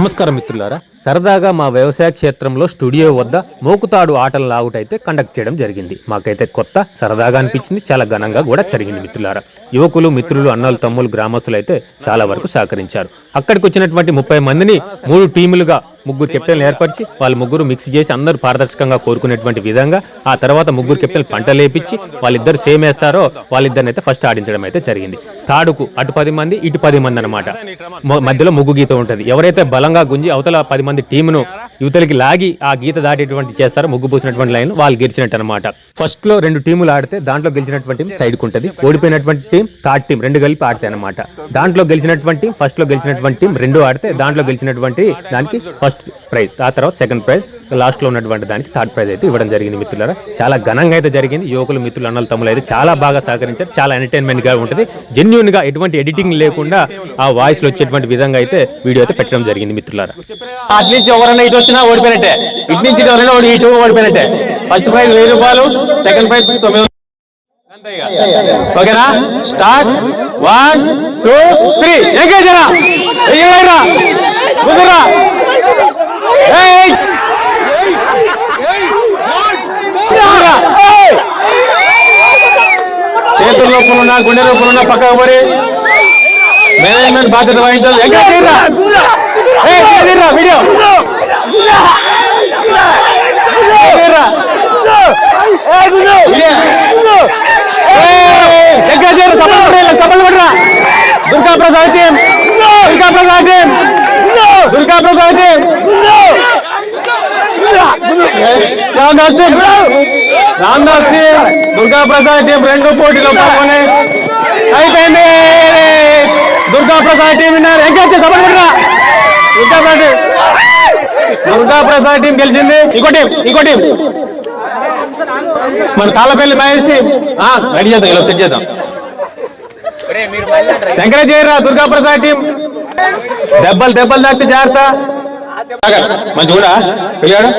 నమస్కారం మిత్రులారా. సరదాగా మా వ్యవసాయ క్షేత్రంలో స్టూడియో వద్ద మోకుతాడు ఆటల లాగుటైతే కండక్ట్ చేయడం జరిగింది. మాకైతే కొత్త సరదాగా అనిపించింది చాలా ఘనంగా కూడా జరిగింది మిత్రులారా. యువకులు మిత్రులు అన్నలు తమ్ములు గ్రామస్తులు అయితే చాలా వరకు సహకరించారు. అక్కడికి వచ్చినటువంటి ముప్పై మందిని మూడు టీములుగా ముగ్గురు కెప్టెన్లు ఏర్పరిచి వాళ్ళు ముగ్గురు మిక్స్ చేసి అందరూ పారదర్శకంగా కోరుకునేటువంటి విధంగా ఆ తర్వాత ముగ్గురు కెప్టెన్ పంటలు వేపించి వాళ్ళిద్దరు సేమ్ వేస్తారో వాళ్ళిద్దరిని అయితే ఫస్ట్ ఆడించడం అయితే జరిగింది. తాడుకు అటు పది మంది ఇటు పది మంది అనమాట మధ్యలో ముగ్గు గీత ఉంటుంది. ఎవరైతే బలంగా గుంజి అవతల పది మంది టీమును యువతలకి లాగి ఆ గీత దాటేటువంటి చేస్తారు ముగ్గు పూసినటువంటి లైన్ వాళ్ళు గెలిచినట్టు అనమాట ఫస్ట్లో రెండు టీములు ఆడితే దాంట్లో గెలిచినటువంటి టీం కు ఉంటుంది. ఓడిపోయినటువంటి టీం థర్డ్ టీం రెండు కలిపి ఆడతాయి అనమాట దాంట్లో గెలిచినటువంటి ఫస్ట్లో గెలిచినటువంటి టీం రెండు ఆడితే దాంట్లో గెలిచినటువంటి దానికి ఫస్ట్ ప్రైజ్ ఆ తర్వాత సెకండ్ ప్రైజ్ లాస్ట్లో ఉన్నటువంటి దానికి థర్డ్ ప్రైజ్ అయితే ఇవ్వడం జరిగింది మిత్రులారా. చాలా ఘనంగా అయితే జరిగింది. యువకులు మిత్రులు అన్నలు తమ్ములు అయితే చాలా బాగా సహకరించారు. చాలా ఎంటర్టైన్మెంట్గా ఉంటుంది. జెన్యున్గా ఎటువంటి ఎడిటింగ్ లేకుండా ఆ వాయిస్లో వచ్చేటువంటి విధంగా అయితే వీడియో అయితే పెట్టడం జరిగింది మిత్రులారా. ఎవరైనా ఇటు వచ్చినా ఓడిపోయినట్టే. ఇటు నుంచి ఎవరైనా ఓడి- ఇటు ఓడిపోయినట్టే. ఫస్ట్ ప్రైజ్ వెయ్యి రూపాయలు సెకండ్ ప్రైజ్ తొమ్మిది. ఓకేనా? Start one two three engage రా ముందురా. చేతుల లోపల ఉన్న గుండె లోపల ఉన్న పక్కకు పడి. మేనేజ్మెంట్ బాధ్యత వహించాలి. Video. Durga Prasad team Durga Prasad team Durga Prasad team Ramdas team Ramdas team Durga Prasad team రెండు పోటీలో పాల్గొనే అయిపోయింది. దుర్గా ప్రసాద్ టీం విన్నారు. ఎంకరేజ్ సభలు కొట్టరా. దుర్గా ప్రసాద్ టీం గెలిచింది. ఇంకో టీం ఇంకో టీం. మన తాళపల్లి మహేష్ టీం. రెడీ చేద్దాం ఇలా సెట్ చేద్దాం. ఎంకరేజ్ చేయరా దుర్గా ప్రసాద్ టీం. దెబ్బలు దెబ్బలు తాకితే జాగ్రత్త. మంచి కూడా వెళ్ళాడు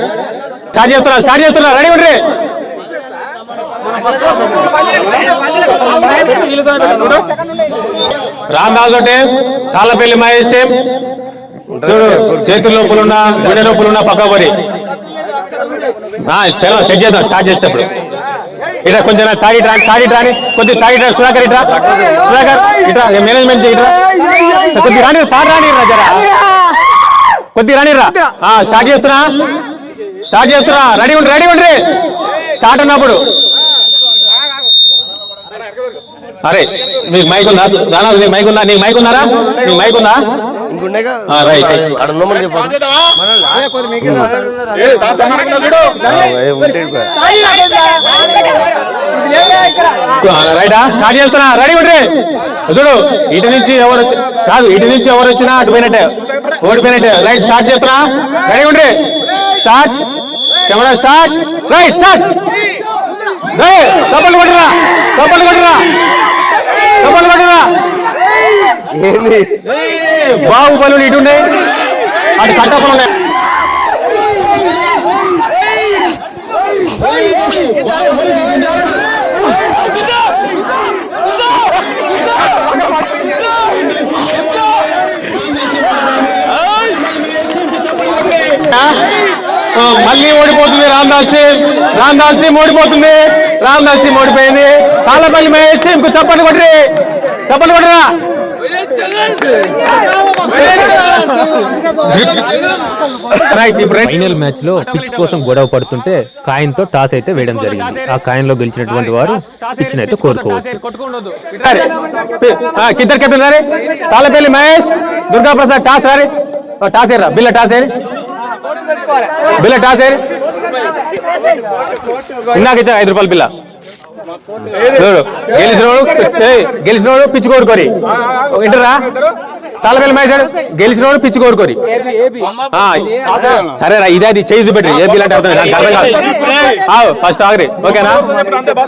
స్టార్ట్ చేస్తున్నా స్టార్ట్ చేస్తున్నా ready ఉండ్రి. Das team Talapalli Mahesh team. చూడు చేతుల లోపలున్న గుండె లోపలున్న పక్క పడి తెల్ల సెట్ చేద్దాం స్టార్ట్ చేసేటప్పుడు. ఇట్లా కొంచెం తాగి రా తాగి రాని కొద్ది తాగి సుధాకర్ ఇట్రా. సుధాకర్ ఇట్రా మేనేజ్మెంట్ చేయట్రా కొద్ది రాని తాడు రాని రా జరా. కొద్ది రాని రా స్టార్ట్ చేస్తున్నా. స్టార్ట్ చేస్తున్నా. రెడీ ఉండి రెడీ ఉండ్రి స్టార్ట్ ఉన్నప్పుడు. అరే మీకు మైక్ ఉందా? రానా నీకు మైక్ ఉందా? నీకు మైక్ ఉందారా నీకు మైక్ ఉందా? ఆ, రైట్ రైటా. స్టార్ట్ చేస్తున్నా. రెడీ ఉండ్రి. చూడు ఇటు నుంచి ఎవరు కాదు ఇటు నుంచి ఎవరు వచ్చినా అటు పోయినట్టే. ఓడిపోయినట్టే రైట్ స్టార్ట్ చేస్తున్నా. Ready ఉండ్రి. Start. Camera start. Right start. కొట్టురా చప్పట్లు కొట్టురా. చప్పట్లు కొట్టురా బాహుబలు ఇటు ఉన్నాయి అటు కట్టపలు ఉన్నాయి మళ్ళీ ఓడిపోతుంది రామదాస్ టీం. రామదాస్ టీం ఓడిపోతుంది. రామదాస్ టీం ఓడిపోయింది. తాళపల్లి మహేష్ టీంకు చప్పట్లు కొట్టరి. చప్పట్లు కొట్టరా. ఫైనల్ మ్యాచ్లో పిచ్ కోసం గొడవ పడుతుంటే కాయిన్తో టాస్ అయితే వేయడం జరిగింది. ఆ కాయిన్లో గెలిచినటువంటి వారు పిచ్ అయితే కోరుకోవచ్చు కిద్దరు కెప్టెన్ రారే మహేష్ దుర్గా ప్రసాద్ టాస్ రారే టాస్ ఏరా బిల్ల టాస్ ఏరి. బిల్ల టాస్ ఏరి. ఇందాక ఇచ్చా ఐదు రూపాయలు బిల్ల. చూడు గెలిచినోడు గెలిచినోడు పిచ్చి కోరుకోరి. ఇంటరా? మహేష్ గారు, గెలిచినోడు పిచ్చి కోరుకోరి. ఆ, సరేరా ఇదే అది చేయి చూపెట్టి ఏ బిల్ల అర్థం నాకు అర్థం కాదు. ఫస్ట్ ఆగరి. ఓకేనా?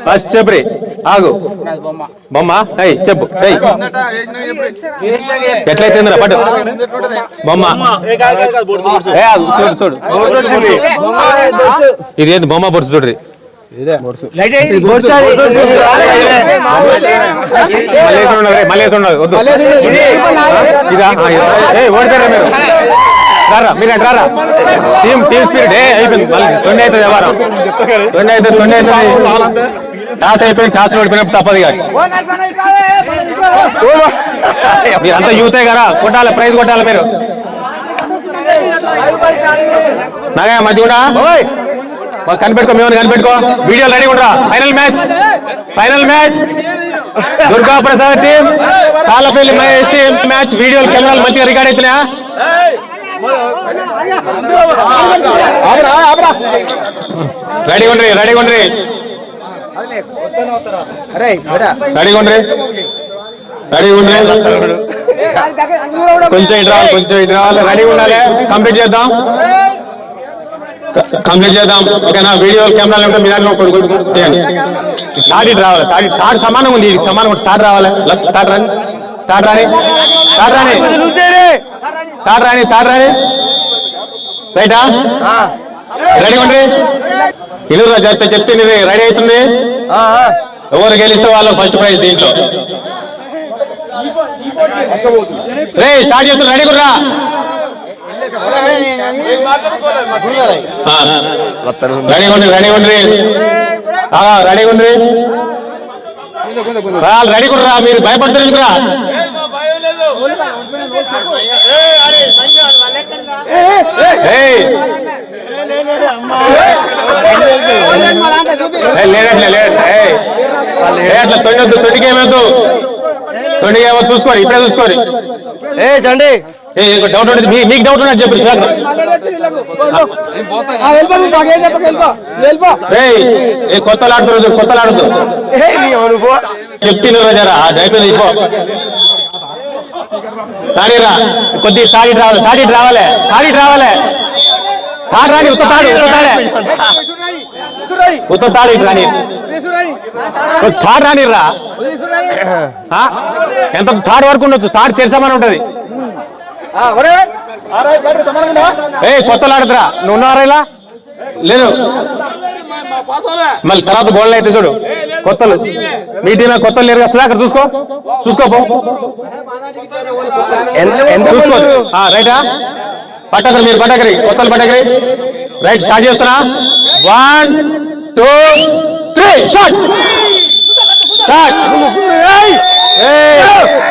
ఫస్ట్ చెప్పురి. ఆగు. బొమ్మ. ఏయ్ చెప్పు. ఏయ్. ఎట్లయితే పట్టు. బొమ్మ. ఏ చూడు చూడు. ఇది ఏంది బొమ్మ బొరుసు చూడ్రి ఉండదు, వద్దు. ఇదా మీరు? రారా మీరు అటు రారా. Team team spirit. ఏ అయిపోయింది. మళ్ళీ తొండి అవుతుంది వ్యవహారం. తొండి అవుతుంది తొండి అవుతుంది. టాస్ అయిపోయింది టాస్ ఓడిపోయినప్పుడు తప్పదు కాదు మీరంతా యూతే కదా? కొట్టాలి ప్రైజ్ కొట్టాలి మీరు. నాగా మధ్య కూడా. కనిపెట్టుకో మేము కనిపెట్టుకో. వీడియో రెడీ ఉండరా. Final match final match Durga Prasad team Tallapalli Mahesh team match వీడియోలు కెమెరాలు మంచిగా రికార్డ్ అవుతున్నాయా రెడీ ఉండ్రి రెడీ ఉండ్రి. రెడీ ఉండ్రి. రెడీ ఉండ్రి. కొంచెం ఇటు రావాలి కొంచెం ఇటు రావాలి. రెడీ ఉండాలి. కంప్లీట్ చేద్దాం. కంప్లీట్ చేద్దాం. ఓకేనా? వీడియో కెమెరాలు ఉంటే మీ దాంట్లో చేయండి తాడి రావాలి తాడి తాడు సమానం ఉంది ఇది సమానం ఉంది. తాడు రావాలి. తాడు రాని తాడు రాని తాడు రాని. తాడు రాని తాడు రాని. రైటా రెడీ ఉండి ఇల్లు చెప్తే చెప్తుంది రెడీ అవుతుంది? ఎవరు గెలిస్తే వాళ్ళు ఫస్ట్ ప్రైజ్ దీంట్లో. రే స్టార్ట్ చేస్తున్నా రెడీ కుర్రా రెడీ ఉండి రెడీ కుర్రా మీరు భయపడుతున్నారు లేదట్లే లేదు ఏయ్. అట్లా తొండొద్దు తొండికి ఏమొద్దు తొండికి ఏమో చూసుకోరు ఇప్పుడే చూసుకోరు ఏ చండి ఏ డౌట్ ఉంటుంది మీకు డౌట్ ఉన్నది చెప్పు సార్ ఏయ్ ఏ కొత్తలు ఆడుతున్నారు కొత్తలు ఆడుతూ ఏ నీ అనుభవ చెప్తే జరా ఆ అయిపోయింది ఇపో తాడిరా కొద్ది తాడి రావాలి తాడి రావాలి తాడి రావాలి. తాడు రాని ఉత్త తాడు ఉత్త తాడే. ఉత్త తాడు ఇటు రాని. ఒక తాడు రానిర్రా? ఎంత తాడు వరకు ఉండొచ్చు తాడు చేసామని ఉంటది. ఏ కొత్తలు ఆడుతురా నువ్వు ఉన్నారా ఇలా లేదు. మళ్ళీ తర్వాత గోళ్ళు అయితే చూడు. కొత్తలు. మీ టీమే కొత్తలు లేరు సుధాకర్ చూసుకో. చూసుకోపో చూసుకో. రైటా? పట్టకరి మీరు పట్టకరి. కొత్తలు పట్టకరి. రైట్ స్టార్ట్ చేస్తున్నా. One two three start. Start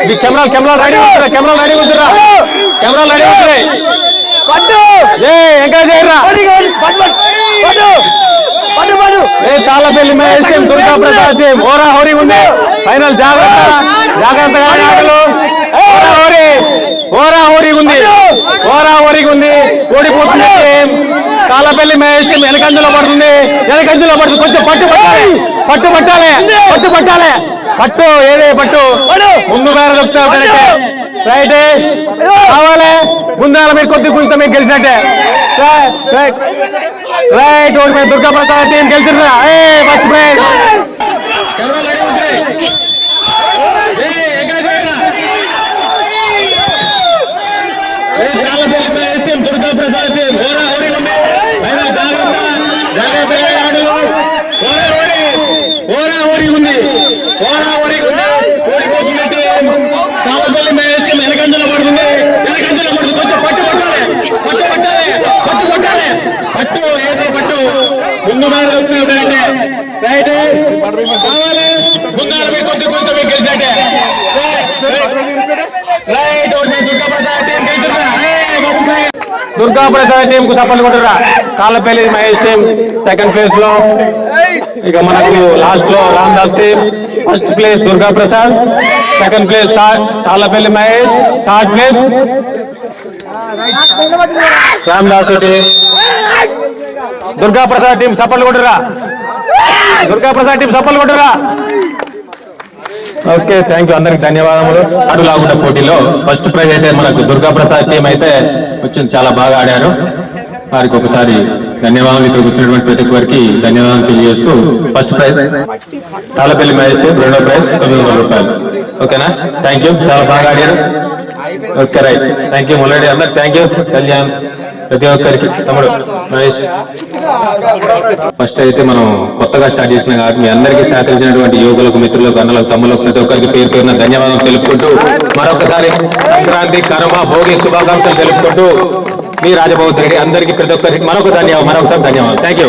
మీ కెమెరా కెమెరా రెడీ ఉంటురా కెమెరా రెడీ ఉంటురా? కెమెరా రెడీ ఉంటున్నాయి ఏ ఎంకరేజ్ చేయరా? ఏ తాళ్ళపల్లి టీం దుర్గా ప్రసాద్ హోరా హోరీ ఉంది. ఫైనల్ జాగ్రత్త జాగ్రత్తగా ఆటలు. హోరా హోరీ హోరా హోరీ ఉంది. హోరా హోరీ ఉంది. ఓడిపోతుంది తాళ్ళపల్లి టీం వెనకంజలో పడుతుంది. వెనకంజలో పడుతుంది. కొంచెం పట్టు పట్టాలి. పట్టు పట్టాలి. పట్టు పట్టాలి. పట్టు ఏదే పట్టు ముందు వేరే చెప్తా రైట్ కావాలి ముందాల మీరు కొద్ది కొంచెం మీరు గెలిచినట్టే రైట్ రైట్ ఓడిపోయిన దుర్గా ప్రసాద్ టీం గెలిచిండ్రా ఏ first prize Durga Prasad team హోరా హోరీ ఉంది ఫైనల్ జాగ్రత్త జాగ్రత్తగా ఆడు హోరా హోరీ హోరా హోరీ ఉంది హోరా హోరీ ఉంది ఓడిపోతున్న టీం కావపల్లి మ్యాచ్ టీం వెనకంజలో పడుతుంది వెనకంజలో పడుతుంది కొంచెం పట్టు పట్టాలి పట్టు పట్టాలి పట్టు పట్టాలి పట్టు ఏదో పట్టు ముందు మాట చెప్తున్నాడంటే రైట్ కావాలి కొంచెం కొంచెం మీకు right Durga Prasad team Durga Prasad team కు సపోర్ట్ కొట్టరా. కాళ్ళపల్లి మహేష్ టీం సెకండ్ ప్లేస్లో. ఇక మనకు లాస్ట్లో Ramdas team first place Durga Prasad second place Tallapalli Mahesh third place Ramdas team Durga Prasad team support కొట్టరా. దుర్గా ప్రసాద్ టీం సపోర్ట్ కొట్టరా. ఓకే థ్యాంక్ యూ అందరికి ధన్యవాదములు. అడులాగుంట పోటీలో ఫస్ట్ ప్రైజ్ అయితే మనకు దుర్గా ప్రసాద్ టీం అయితే వచ్చింది చాలా బాగా ఆడారు. వారికి ఒకసారి ధన్యవాదాలు ఇక్కడికి వచ్చినటువంటి ప్రతి ఒక్కరికి ధన్యవాదాలు తెలియజేస్తూ ఫస్ట్ ప్రైజ్ తాళపల్లి టీం రెండో ప్రైజ్ తొమ్మిది వందల రూపాయలు. ఓకేనా? థ్యాంక్ యూ చాలా బాగా ఆడారు. Okay right thank you Murali అందరికి థ్యాంక్ యూ కళ్యాణ్. ప్రతి ఒక్కరికి తమ్ముడు ఫస్ట్ అయితే మనం కొత్తగా స్టార్ట్ చేసినాం కాబట్టి మీ అందరికీ సహకరించినటువంటి యువకులకు మిత్రులకు అన్నలకు తమ్ములకు ప్రతి ఒక్కరికి పేరు పేరున ధన్యవాదాలు తెలుపుకుంటూ మరొకసారి సంక్రాంతి కర్మ భోగి శుభాకాంక్షలు తెలుపుకుంటూ మీ రాజభవన్ రెడ్డి అందరికీ ప్రతి ఒక్కరికి మరొక ధన్యవాదం మరొకసారి ధన్యవాదాలు. Thank you